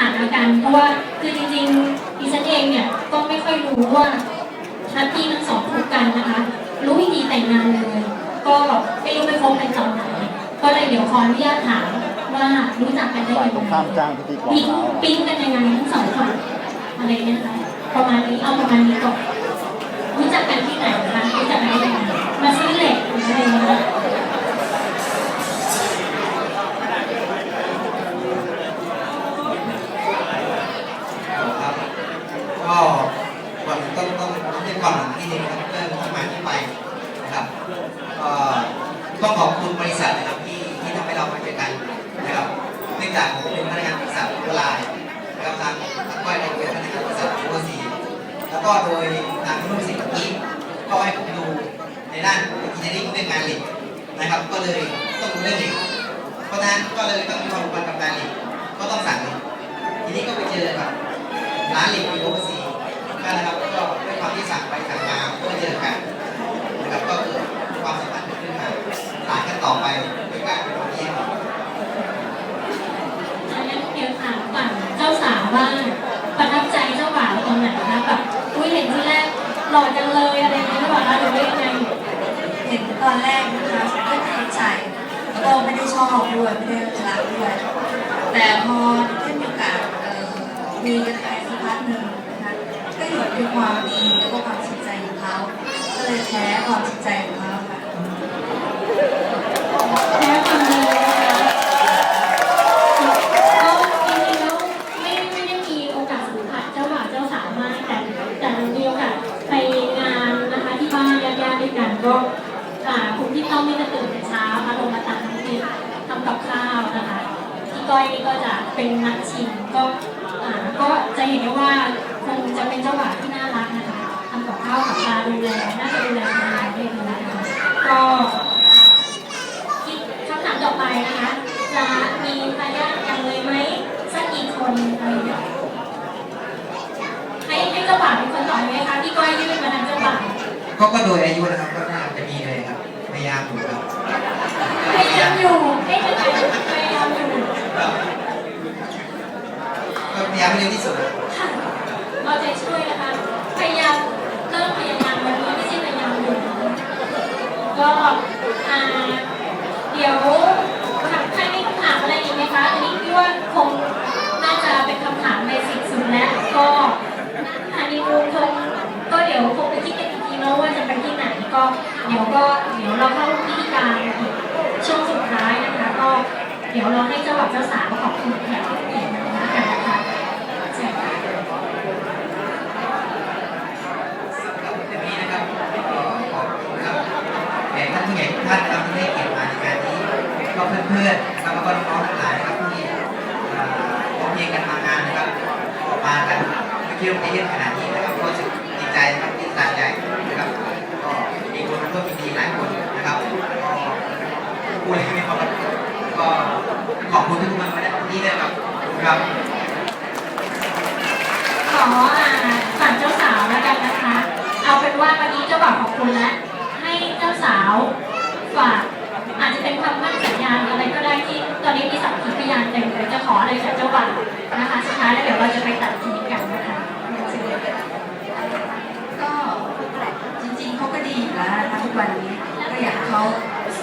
ถามแล้วกัน เพราะว่าคือจริงๆดิฉันเองเนี่ยก็ไม่ค่อยรู้ว่านัดที่ทั้งสองคบกันนะคะ รู้วิธีแต่งงานเลย ก็ไม่รู้ไปคบกันตอนไหนก็เลยเดี๋ยวขออนุญาตถามว่ารู้จักกันได้ฝ่ายยังตรงไงข้ามจ้างพิธีกรปิ๊งเราปิ๊งกันยังไงทั้งสองฝ่ายอะไรเนี่ยนะคะประมาณนี้เอาประมาณนี้ก่อนรู้จักกันที่ไหนคะรู้จักกันได้ยังไงมาซื้อเหล็กหรืออะไรอย่างเงี้ย ครับก็ก่อนอื่นต้องต้องต้องให้ความหลังที่ดีนะครับเรื่องที่มาที่ไปนะครับก็ต้องขอบคุณบริษัทนะครับที่ที่ทำให้เรามาเจอกันนะครับเนื่องจากผมเป็นพนักงานบริษัทออนไลน์นะครับทางทางก้อยเราเป็นพนักงานบริษัทโอซี แล้วก็โดยทางผู้บริษัทนี้ก็ให้ผมดูในด้านอินเทอร์เน็ตเรื่องงานเหล็กนะครับ ก็เลยต้องดูเรื่องเหล็กเพราะนั้นก็เลยต้องมีความรู้กับงานเหล็กก็ต้องสั่งเหล็กทีนี้ก็ไปเจอกับร้านเหล็กมีโอเวอร์ซีก็นะครับก็ด้วยความที่สั่งไปสั่งมาก็เจอกันนะครับก็เกิดความสัมพันธ์ขึ้นมาหลายกันต่อไปด้วยการเป็นคนเยี่ยมเดี๋ยวถามฝั่งเจ้าสาวว่าป หล่อจังเลยอะไรอย่างเงี้ยหรือเปล่าคะหรือว่ายังไงเห็นตอนแรกนะคะก็ประทับใจแล้วก็ไม่ได้ชอบด้วยไม่ได้รักด้วย แต่พอได้มีโอกาสเอ่อมีกันไปสักพักหนึ่งนะคะก็เห็นด้วยความดีแล้วก็ความจริงใจของเขาก็เลยแพ้ความจริงใจของเขาค่ะ แพ้ความดีนะคะก็จริงๆแล้วไม่ไม่ได้มีโอกาสสัมผัสเจ้าบ่าวเจ้าสาวมากแต่แต่มีโอกาสไปงานนะคะที่บ้านญาติๆด้วย กันก็อ่าคุณพี่ต้องนี่จะตื่นแต่เช้ามาลงมาตักน้ำพริกทำกับข้าวนะคะ พี่ก้อยนี่ก็จะเป็นนักชิมก็อ่าก็จะเห็นได้ว่าคงจะเป็นเจ้าบ่าวที่น่ารักนะคะทำกับข้าวกับปลาดูแลน่าจะดูแลภรรยาได้ดีนะคะก็คำถามต่อไปนะคะจะมีทายาทกันเลยไหมสักกี่คนอะไรอย่างเงี้ยให้ให้เจ้าบ่าวเป็นคนตอบไหมคะพี่ก้อยยื่นมาทาง ก็ก็โดยอายุนะครับก็น่าจะมีเลยครับพยายามอยู่ครับพยายามอยู่ให้เป็นอายุพยายามอยู่ก็พยายามให้เร็วที่สุดค่ะเอาใจช่วยนะคะ พยายามเริ่มพยายามวันนี้ไม่ใช่พยายามอยู่ก็อ่าเดี๋ยวถามใครมีคำถามอะไรอีกไหมคะ อันนี้พี่ว่าคงน่าจะเป็นคำถามเบสิกสุดแล้วก็ ก็เดี๋ยวก็เดี๋ยวเราเข้าพิธีการช่วงสุดท้ายนะคะ ก็เดี๋ยวเราให้เจ้าบ่าวเจ้าสาวขอบคุณแขกผู้เกียรตินะคะเชิญค่ะครับอย่างนะครับคุณครับแขกท่านผู้ใหญ่ทุกท่านนะครับที่ให้เกียรติมาในงานนี้ก็เพื่อนๆนะครับแล้วก็น้องๆทั้งหลายนะครับที่ร้อมเพรียงกันมางานนะครับมากันไม่คิดว่าจะเยอะขนาดนี้นะครับก็รู้สึกดีใจนะครับที่ตาใจนะครับก็มีคนร่วมยินดีหลายคนนะครับก็พูดอะไรไม่พอครับก็ขอบคุณทุก นี่นะครับครับขออ่าฝั่งเจ้าสาวแล้วกันนะคะ เอาเป็นว่าวันนี้เจ้าบ่าวขอบคุณแล้วให้เจ้าสาวฝากอาจจะเป็นคำมั่นสัญญาหรืออะไรก็ได้ที่ตอนนี้มีสักขีพยานเต็มเลยจะขออะไรจากเจ้าบ่าว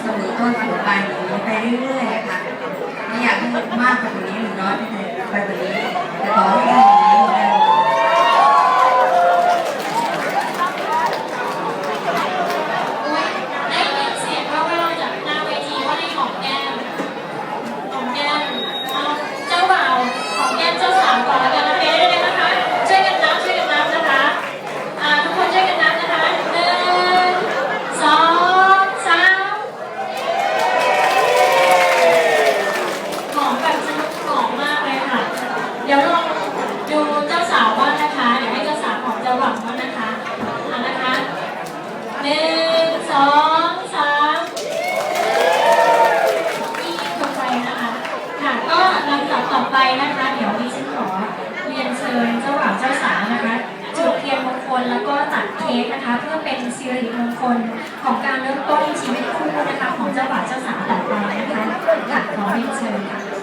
สมอต้นเสมอปลายอย่างนี้ไปเรื่อยๆนะคะไม่อยากให้มากไปกว่านี้หรือน้อยไปกว่านี้แต่ขอให้ได้อย่างนี้เหมือนเดิม อุ๊ยได้ยินเสียงแว่วๆจากหน้าเวทีว่าให้หอมแก้มหอมแก้มเอาเจ้าบ่าวหอมแก้มเจ้าสาวก่อนแล้วกันนะเป๊ะเลยนะคะ ช่วยกันนับช่วยกันนับนะคะ อ่าทุกคนช่วยกันนับนะคะหนึ่งสองสามหอมแบบสนุกหอมมากเลยค่ะ เดี๋ยวลองดูเจ้าสาวบ้างนะคะ เดี๋ยวให้เจ้าสาวหอมเจ้าบ่าวบ้างนะคะเอานะคะหนึ่งสองสามที่คนไปนะคะ ค่ะก็ลำดับต่อ ไปนะคะ เดี๋ยวดิฉันขอเรียนเชิญเจ้าบ่าวเจ้าสาวนะคะ จุดเทียนมงคลแล้วก็ตัดเค้กนะคะ เพื่อเป็นสิริมงคลของการเริ่มต้นชีวิตคู่นะคะ ของเจ้าบ่าวเจ้าสาวต่อไปนะคะค่ะขอเรียนเชิญค่ะ